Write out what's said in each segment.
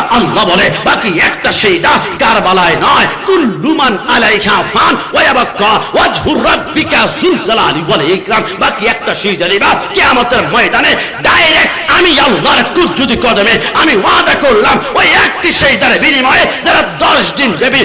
আর আল্লাহ বলে, বাকি একটা নয়। কুল্লুমান আলাইহা ফান ওয়া ইয়াবকা ওয়াজহুর রাব্বিকা ওয়াল ইকরাম, বাকি একটা নিবা। কিয়ামতের ময়দানে ডাইরেক্ট আমি আল্লাহর কুদরতি কদমে আমি ওয়াদা করলাম, ওই একটি বিনিময়ে যারা দশ দিন দেবী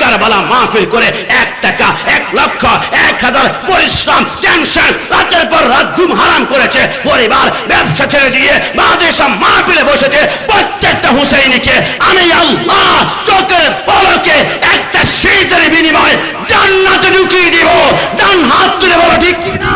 কারবালা মাহফিল করে, এক টাকা, এক লক্ষ, এক হাজার পরিশ্রম, টেনশন, রাতের পর রাত ঘুম হারাম করেছে, পরিবার ব্যবসা ছেড়ে দিয়ে বাদেশা মাহফিলে বসেছে, প্রত্যেকটা হুসেইনিকে আমি আল্লাহ চোখের পলকে একটা শীতের বিনিময়ে জান্নাতে ঢুকিয়ে দিব ডান হাত তুলে বলো, ঠিক কিনা?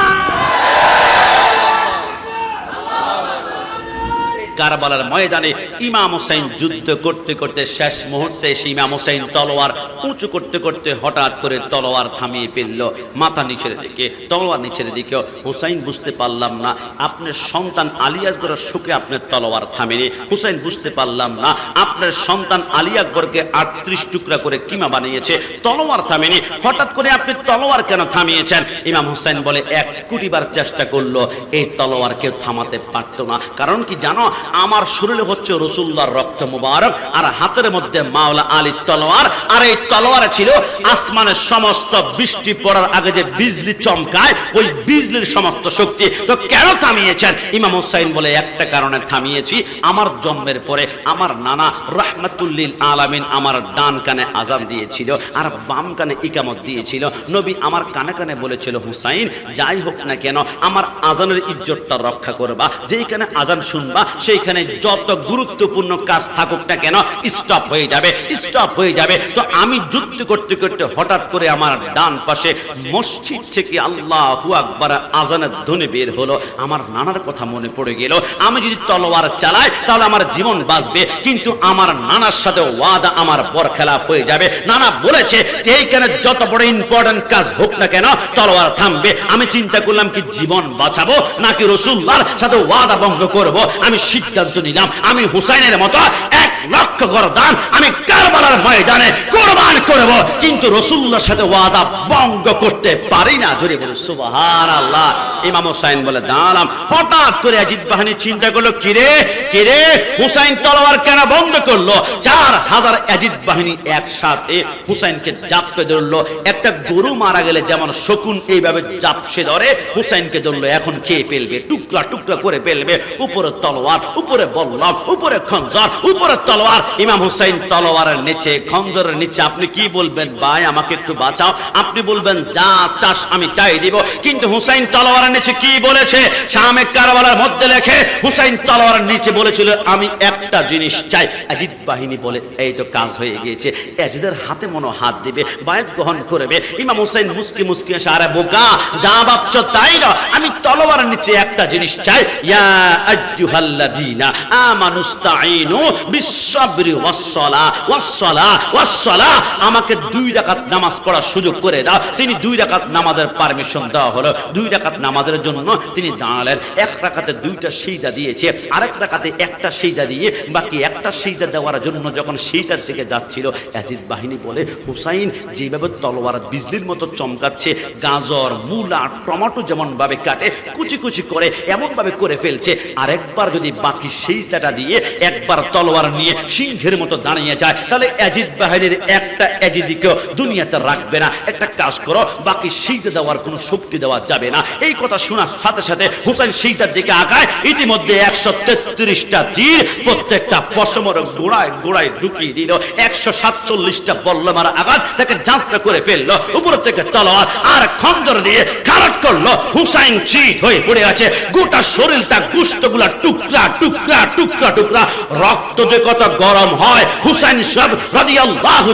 কারবালার ময়দানে ইমাম হোসেন যুদ্ধ করতে করতে শেষ মুহূর্তে এসে ইমাম হোসেন তলোয়ার উঁচু করতে করতে হঠাৎ করে তলোয়ার থামিয়ে ফেলল, মাথা নিচের দিকে, তলোয়ার নিচের দিকে হুসাইন বুঝতে পারলাম না, আপনার সন্তান আলী আকবরের সুখে আপনার তলোয়ার থামেনি। হুসাইন বুঝতে পারলাম না, আপনার সন্তান আলী আকবরকে আটত্রিশ টুকরা করে কিমা বানিয়েছে, তলোয়ার থামেনি। হঠাৎ করে আপনি তলোয়ার কেন থামিয়েছেন? ইমাম হুসাইন বলে, এক কোটিবার চেষ্টা করল, এই তলোয়ার কেউ থামাতে পারতো না। কারণ কি জানো আমার শরীরে হচ্ছে রসুল্লাহর রক্ত মুবারক, আর হাতের মধ্যে মাওলা আলী তলোয়ার, আর এই তলোয়ার ছিল আসমানের সমস্ত বৃষ্টি পড়ার আগে যে বিজলি চমকায়, ওই বিজলির সমস্ত শক্তি। তো কেন থামিয়েছেন? ইমাম হুসাইন বলে, একটা কারণে থামিয়েছি। আমার জন্মের পরে আমার নানা রাহমাতুল্লিল আলামিন আমার ডান কানে আজান দিয়েছিল, আর বাম কানে ইকামত দিয়েছিল। নবী আমার কানে কানে বলেছিল, হুসাইন, যাই হোক না কেন, আমার আজানের ইজ্জতটা রক্ষা করবা। যেইখানে আজান শুনবা সেইখানে যত গুরুত্বপূর্ণ কাজ থাকুক না কেন স্টপ হয়ে যাবে স্টপ হয়ে যাবে। তো আমি যুদ্ধ করতে করতে হঠাৎ করে আমার ডান পাশে মসজিদ থেকে আল্লাহু আকবার আজানের ধ্বনি বের হলো। আমার নানার কথা মনে পড়ে গেল। আমি যদি তলোয়ার চালাই, তাহলে আমার জীবন বাঁচবে। কিন্তু আমার নানার সাথে ওয়াদা আমার বরখেলাপ হয়ে যাবে। নানা বলেছে যে এইখানে যত বড় ইম্পর্টেন্ট কাজ হোক না কেন, তলোয়ার থামবে। আমি চিন্তা করলাম কি জীবন বাঁচাবো, নাকি রসুল্লাহর সাথে ওয়াদা ভঙ্গ করব? আমি সিদ্ধান্ত নিলাম, আমি হুসাইনের মতো এক লক্ষ গরদান আমি কারবালার ময়দানে কোরবান করব। কিন্তু রসুল্লাহর সাথে ওয়াদা ভঙ্গ করতে পারি না। জোরে বলে সুবহান আল্লাহ ইমাম হুসাইন বলে দাঁড়াম হঠাৎ করে আজিদ বাহিনী চিন্তা করল কিরে কিরে হুসাইন তলোয়ার কেন বন্ধ করল? চার হাজার অ্যাজিদ বাহিনী একসাথে হুসাইনকে জাপতে ধরলো একটা গরু মারা গেলে যেমন শকুন এইভাবে জাপসে ধরে, হুসাইনকে ধরলো, এখন খেয়ে ফেলবে টুকরা টুকরা করে ফেলবে উপরে তলোয়ার, উপরে বল্লম উপরে খঞ্জর, উপরে তলোয়ার। ইমাম হুসাইন তলোয়ারের নিচে, খঞ্জরের নিচে। আপনি কি বলবেন? ভাই, আমাকে একটু বাঁচাও। আপনি বলবেন, যা চাষ আমি তাই দিব। কিন্তু হুসাইন তলোয়ারের নিচে কি বলেছে? শামে কারবালার মধ্যে লেখে, হুসাইন তলোয়ারের নিচে বলেছিল, আমি একটা জিনিস চাই। অজিত বাহিনী বলে, এই তো কাজ হয়ে গিয়েছে। এজিদের হাতে মনো হাত দিবে। বায়াত গ্রহণ করবে। ইমাম হুসাইন মুসকি মুসকি এসে বোকা, যা ভাবছ তাই না আমি তলোয়ারের নিচে একটা জিনিস চাই। ইয়া আজ্জুহাল্লাযীনা আমানুস্তাঈনু বিসসাবরি ওয়াসসালা ওয়াসসালা ওয়াসসালা। আমাকে দুই রাকাত নামাজ পড়ার সুযোগ করে দাও। তিনি দুই রাকাত নামাজের পারমিশন দেওয়া হলো। দুই রাকাত নামাজের জন্য তিনি দাঁড়ালেন। এক রাকাতে দুইটা সিজদা দিয়েছে। আরেক রাকাতে একটা সিজদা দিয়ে বাকি একটা সিজদা দেওয়ার জন্য যখন সেইটার দিকে যাচ্ছিল অ্যাজিদ বাহিনী বলে, হুসাইন, যেভাবে তলোয়ার বিজলির মতো চমকাচ্ছে, গাজর, মূলা, টমেটো যেমন ভাবে কাটে, কুচি কুচি করে এমন ভাবে করে ফেলছে। আরেকবার যদি বাকি সেইটাটা দিয়ে একবার তলোয়ার নিয়ে সিংহের মতো দাঁড়িয়ে যায়, তাহলে অ্যাজিদ বাহিনীর একটা অ্যাজিদিকেও দুনিয়াতে রাখবে না। একটা কাজ করো, বাকি সেইটা দেওয়ার কোনো শক্তি দেওয়া যাবে না। এই কথা শোনার সাথে সাথে হুসাইন সেইটার দিকে আগায়, ইতিমধ্যে একশো তেত্রিশটা তীর প্রত্যেকটা পশমর গোড়ায় গোড়ায় ঢুকিয়ে দিল। একশো সাতচল্লিশটা বল্লমার আঘাত তাকে যাত্রা করে ফেলল। উপর থেকে তলোয়ার আর খন্দর দিয়ে খারাপ করল। হুসাইন চিট হয়ে পড়ে আছে। গোটা শরীরটা গুস্তগুলা টুকরা টুকরা টুকরা টুকরা। রক্ত যে কত গরম হয়, হুসাইন সব রাদিয়াল্লাহু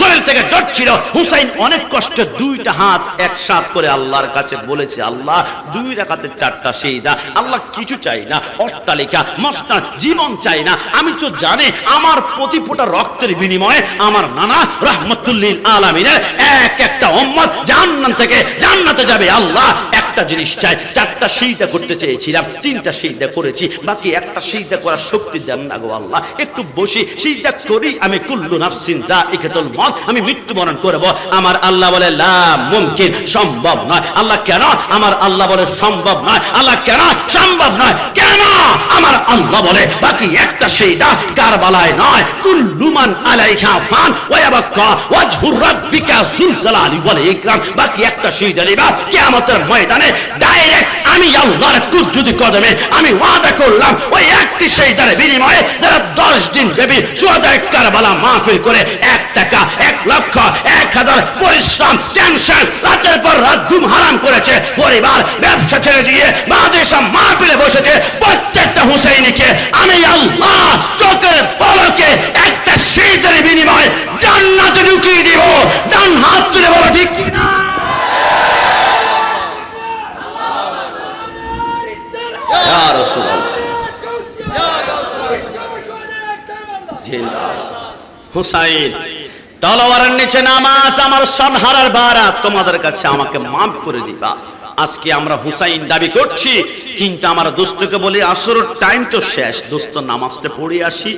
শরীর থেকে জড়ছিল। হুসাইন অনেক কষ্ট দুইটা হাত একসাথ করে আল্লাহর কাছে বলেছে, আল্লাহ, দুই রাকাতে চারটা সেইদা আল্লাহ কিছু চাই না, অট্টালিকা, মস্তান, জীবন চাই না। আমি তো জানি, আমার প্রতি ফোঁটা রক্তের বিনিময়ে আমার নানা রহমতুল্লিল আলামিনের এক একটা উম্মত জান্নাত থেকে জান্নাতে যাবে। আল্লাহ একটা জিনিস চাই চারটা সিজদা করতে চেয়েছিলাম, তিনটা সিজদা করেছি, বাকি একটা সিজদা করার শক্তি দেন না গো আল্লাহ। একটু বসি, সিজদা করি, আমি কুল্লু নাফসিন যা ইকেতুল মত আমি মৃত্যুবরণ করব। আমার আল্লাহ বলে, লা মুমকিন, সম্ভব নয়। আল্লাহ, কেন? আমার আল্লাহ বলে, সম্ভব নয়। আল্লাহ, কেন? সম্ভব নয়। কেন? আমার আল্লাহ বলে, বাকি একটা সেইটা কারবালায় নয়। কুল্লুমান আলাইহা ফান ওয়াবাক্কা ওয়াজহুর রাব্বিকা যুল জালালি একটা আমি বিনিময়ে পরিবার ব্যবসা ছেড়ে দিয়ে বসেছে, প্রত্যেকটা হুসেইনিকে আমি আল্লাহ চোখের পলকে একটা দিব ডান হাত তুলে বলো ঠিক কিনা? ইয়া রাসূলুল্লাহ জিন্দাবাদ হুসাইন, তলোয়ারের নিচে নামাজ, আমার সনহারার বারা তোমাদের কাছে আমাকে মাফ করে দিবা। আজকে আমরা হুসাইন দাবি করছি, কিন্তু আমার দোস্তকে বলি আসর টাইম তো শেষ, দোস্ত, নামাজটা পড়ে আসি।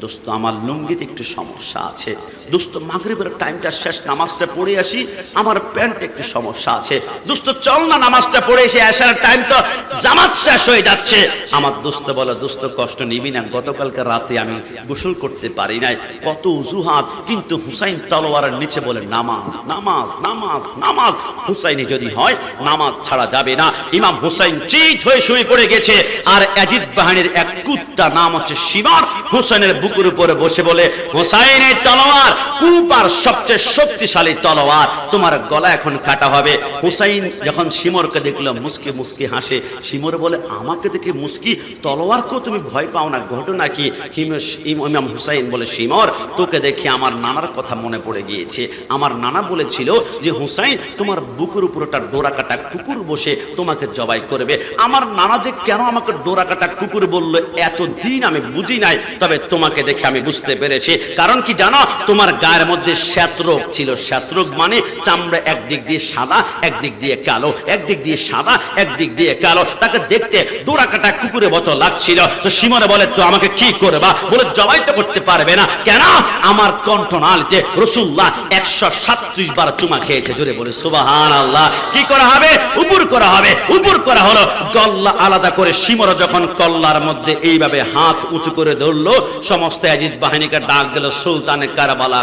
দোস্ত, আমার লুঙ্গিতে একটু সমস্যা আছে। দোস্ত, মাগরিবের টাইমটা শেষ, নামাজটা পড়ে আসি, আমার প্যান্ট একটু সমস্যা আছে। দোস্ত, চল না, নামাজটা পড়ে এসে আসার টাইম তো জামাত শেষ হয়ে যাচ্ছে। আমার দোস্ত বলে, দোস্ত, কষ্ট নিবি না, গতকালকে রাতে আমি গোসল করতে পারি নাই। কত উজুহাত কিন্তু হুসাইন তলোয়ারের নিচে বলে, নামাজ নামাজ নামাজ নামাজ। হুসাইনি যদি হয়, নামাজ ছাড়া যাবে না। ইমাম হুসাইন চিত হয়ে শুয়ে পড়ে গেছে। আর অজিত বাহিনীর এক কুত্তা নাম হচ্ছে সীমার হুসাইনের বুকুর উপরে বসে বলে, হুসাইনের তলোয়ার, কুপার সবচেয়ে শক্তিশালী তলোয়ার, তোমার গলা এখন কাটা হবে। হুসাইন যখন সিমরকে দেখল, মুসকি মুসকি হাসে। সিমর বলে, আমাকে দেখে মুসকি, তলোয়ারকেও তুমি ভয় পাও না, ঘটনা কি? ইমাম হুসাইন বলে সিমর তোকে দেখে আমার নানার কথা মনে পড়ে গিয়েছে। আমার নানা বলেছিল যে, হুসাইন, তোমার বুকুর উপর একটা ডোরা কাটা কুকুর বসে তোমাকে জবাই করবে। আমার নানা যে কেন আমাকে ডোরা কাটা কুকুর বলল, এতদিন আমি বুঝি নাই। তবে তোমাকে দেখে আমি বুঝতে পেরেছি। কারণ কি জানো? তোমার গায়ের মধ্যে শ্যাত্রোগ ছিল। শ্যাত্রোগ মানে চামড়া একদিক দিয়ে সাদা, একদিক দিয়ে কালো, একদিক দিয়ে সাদা, একদিক দিয়ে কালো। তাকে দেখতে ডোরা কাটা কুকুরের মতো লাগছিল। তো সিমনে বলে, তো আমাকে কি করবা? বলে, জবাই তো করতে পারবে না। কেন? আমার কণ্ঠনালীতে রসুল্লাহ একশো সাতত্রিশ বার চুমা খেয়েছে। জোরে বলে সুবাহান আল্লাহ কি করা হবে? উপর করা হবে। উপর করা হলো। গল্লা আলাদা করে সিমর যখন কল্লার মধ্যে এইভাবে হাত উঁচু করে ধরলো সমস্ত বাহিনীকে ডাক দিল, সুলতানে কারবালা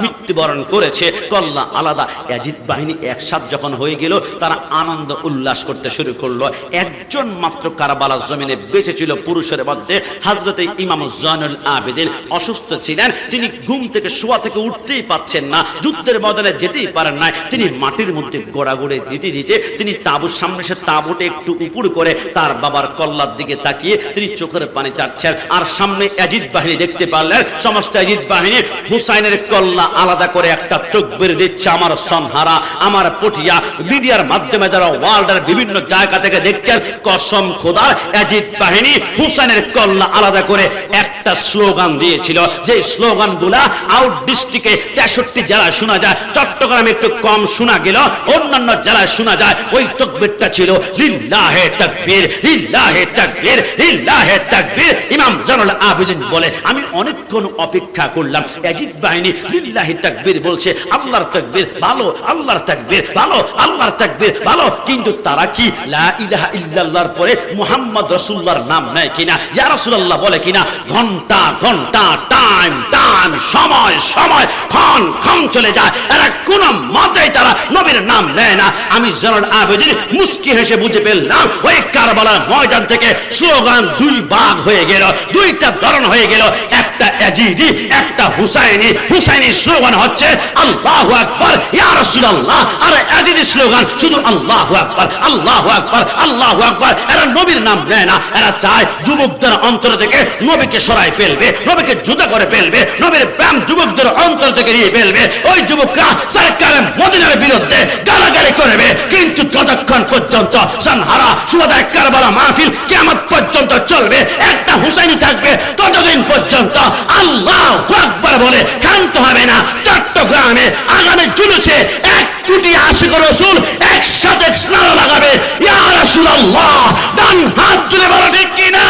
মৃত্যুবরণ করেছে। কল্লা আলাদা। অজিত বাহিনী একসাথ যখন হয়ে গেল, তারা আনন্দ উল্লাস করতে শুরু করল। একজন মাত্র কারবালা জমিনে বেঁচে ছিল পুরুষের মধ্যে। হাজরতে ইমাম জয়নুল আবেদিন অসুস্থ ছিলেন। তিনি ঘুম থেকে শোয়া থেকে উঠতেই পাচ্ছেন না। যুদ্ধের বদলে যেতেই পারেন না তিনি মাটির মধ্যে গোড়াগড়ে দিতে দিতে তিনি তাঁবুর সামনে সে তাঁবুটে একটু উপর করে তার বাবার কল্লার দিকে তাকিয়ে তিনি চোখের পানি চাচ্ছেন আর সামনে অজিত বাহিনী দেখতে পারলেন, সমস্ত অজিত বাহিনী হুসাইনের কল্লা আলাদা করে একটা তকবির দিচ্ছে, আমার সনহারা আমার পটিয়া। মিডিয়ার মাধ্যমে যারা ওয়ার্ল্ডের বিভিন্ন জায়গা থেকে দেখছেন, কসম খোদার অজিত বাহিনী হুসাইনের কল্লা আলাদা করে একটা স্লোগান দিয়েছিল। যে স্লোগানগুলা আউট ডিস্ট্রিক্টে তেষট্টি জেলায় শোনা যায়, চট্টগ্রামে একটু কম শোনা গেল, অন্যান্য জেলায় শোনা যায়, ওই তকবিরটা ছিল, লিল্লাহে তাকবীর লিল্লাহে তাকবীর লিল্লাহে তাকবীর। ইমাম জানুল আবেদিন বলে, আমি অনেকক্ষণ অপেক্ষা করলাম। অজিত বাহিনী লিল্লাহি তাকবীর বলছে, আল্লাহর তাকবীর ভালো, আল্লাহর তাকবীর ভালো, আল্লাহর তাকবীর ভালো। কিন্তু তারা কি লা ইলাহা ইল্লাল্লাহর পরে মুহাম্মদ রাসূলুল্লাহর নাম নেয় কিনা? ইয়া রাসূলুল্লাহ বলে কিনা, ঘণ্টা ঘণ্টা, টাইম টাইম, সময় সময়, ক্ষণ ক্ষণ চলে যায়। এরা কোন মতেই তারা নবীর নাম নেয় না। আমি জানাল আবেদিন মুস্কি হেসে বুঝে পেলাম ওই কারবালার ময়দান থেকে স্লোগান দুই ভাগ হয়ে গেল, দুইটা ধরন হয়ে গেল একটা এজিদি একটা হুসাইনি। হুসাইনি স্লোগান হচ্ছে, আল্লাহু আকবার, ইয়া রাসূলুল্লাহ। আর এজিদি স্লোগান শুধু, আল্লাহু আকবার আল্লাহু আকবার আল্লাহু আকবার। এরা নবীর নাম নেয় না, এরা চায় যুবকদের অন্তর থেকে নবীকে সরাই ফেলবে, নবীকে জুতা করে ফেলবে, নবীর প্রেম যুবকদের অন্তর থেকে নিয়ে ফেলবে। ওই যুবকরা সরকারের মদিনার বিরুদ্ধে গালাগালি করবে, কিন্তু যতক্ষণ পর্যন্ত সানহারা, সুবাদায় কারবালা মাহফিল কিয়ামত পর্যন্ত চলবে, একটা হুসাইনি থাকবে, ততদিন পর্যন্ত আল্লাহ আকবার বলে ক্ষান্ত হবে না। চট্টগ্রামে আগামী জুলুসে এক কোটি আশিক রসুল একসাথে স্নান লাগাবে। ইয়া রাসূলুল্লাহ, ডান হাত তুলে বলো ঠিক কিনা?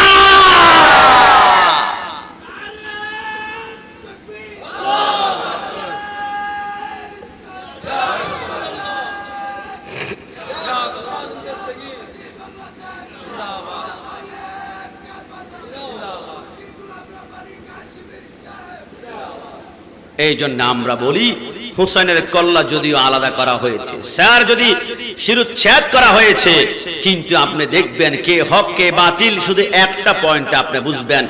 এই জন্য আমরা বলি, হুসাইনের কল্লা যদিও আলাদা করা হয়েছে, স্যার যদি শিরুচ্ছেদ করা হয়েছে, কিন্তু আপনি দেখবেন কে হক, কে বাতিল, শুধু একটা পয়েন্ট আপনি বুঝবেন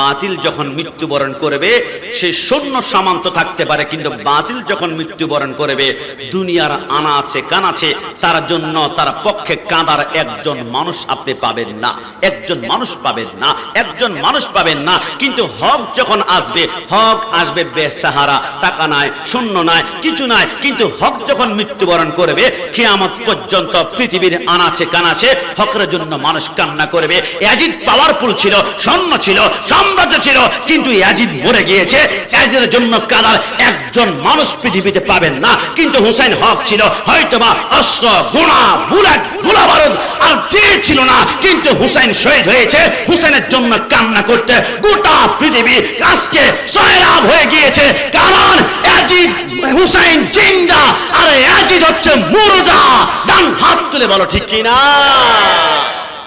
বাতিল যখন মৃত্যুবরণ করবে, সে শূন্য সামান্ত থাকতে পারে, কিন্তু বাতিল যখন মৃত্যুবরণ করবে, দুনিয়ার আনা আছে কান আছে তার জন্য তার পক্ষে কাঁদার একজন মানুষ আপনি পাবেন না, একজন মানুষ পাবেন না, একজন মানুষ পাবেন না। কিন্তু হক যখন আসবে, হক আসবে বেসাহারা, টাকা নাই শূন্য নাই, কিছু নাই, কিন্তু হক যখন মৃত্যুবরণ করবে, কিয়ামত পর্যন্ত পৃথিবীর আনাচে কানাচে হকের জন্য মানুষ কান্না করবে। ইয়াজিদ পাওয়ারফুল ছিল স্বর্ণ ছিল সাম্রাজ্য ছিল, কিন্তু ইয়াজিদ মরে গিয়েছে। ইয়াজিদের জন্য কাদার একজন মানুষ পৃথিবীতে পাবেন না। কিন্তু হুসাইন হক ছিল, হয়তোবা অস্ত্র গোনা বুলেট গোলা বারুদ আর তীর ছিল না। কিন্তু হুসাইন শহীদ হয়েছে। হুসাইনের জন্য কান্না করতে গোটা পৃথিবী আজকে সয়লাভ হয়ে গিয়েছে। কারণ ইয়াজিদ, হুসাইন জিন্দা, আর ইয়াজিদ হচ্ছে মুরদা ডান হাত তুলে বলো, ঠিক কি না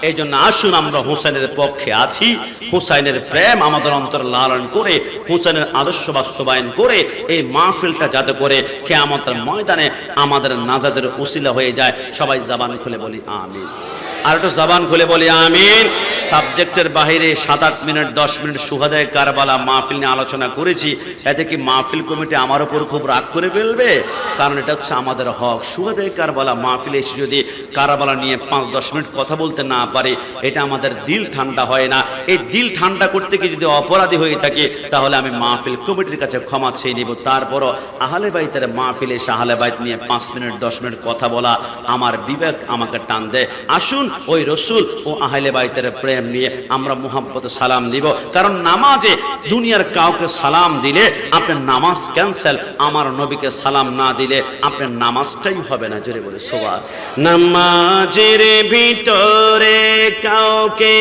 এই জন্য আসুন আমরা হুসাইনের পক্ষে আছি। হুসাইনের প্রেম আমাদের অন্তর লালন করে, হুসাইনের আদর্শ বাস্তবায়ন করে, এই মাহফিলটা যাতে করে কে কেয়ামতের ময়দানে আমাদের নাজাদের উসিলা হয়ে যায়। সবাই জবান খুলে বলি, আমিন। আর একটু জবান খুলে বলি, আমিন। সাবজেক্টের বাইরে সাত আট মিনিট, দশ মিনিট সুহাদায় কারবালা মাহফিল নিয়ে আলোচনা করেছি। এতে কি মাহফিল কমিটি আমার উপর খুব রাগ করে ফেলবে? কারণ এটা হচ্ছে আমাদের হক। সুহাদায় কারবালা মাহফিলে এসে যদি কারবালা নিয়ে পাঁচ, দশ মিনিট কথা বলতে না পারে, এটা আমাদের দিল ঠান্ডা হয় না। এই দিল ঠান্ডা করতে গিয়ে যদি অপরাধী হয়ে থাকে, তাহলে আমি মাহফিল কমিটির কাছে ক্ষমা চেয়ে নিব। তারপরও আহলে বাইতের মাহফিলে এসে আহলে বাইত নিয়ে পাঁচ মিনিট, দশ মিনিট কথা বলা আমার বিবেক আমাকে টান দেয়। আসুন ওই রসুল ও আহলে বাইতের প্রেম নিয়ে আমরা মোহাম্মত সালাম দিব। কারণ নামাজে দুনিয়ার কাউকে সালাম দিলে আপনার নামাজ ক্যান্সেল আমার নবীকে সালাম না দিলে আপনার নামাজটাই হবে না, জোরে বলে সবার নামাজের ভিতরে কাউকে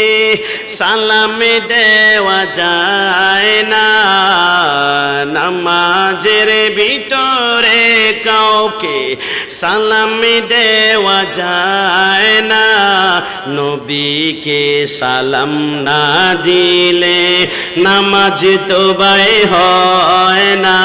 সালাম দেওয়া যায় না। নামাজের ভিতরে কাউকে সালাম দেওয়া যায় না। নবীকে সালাম না দিলে নামাজ তো হয় না।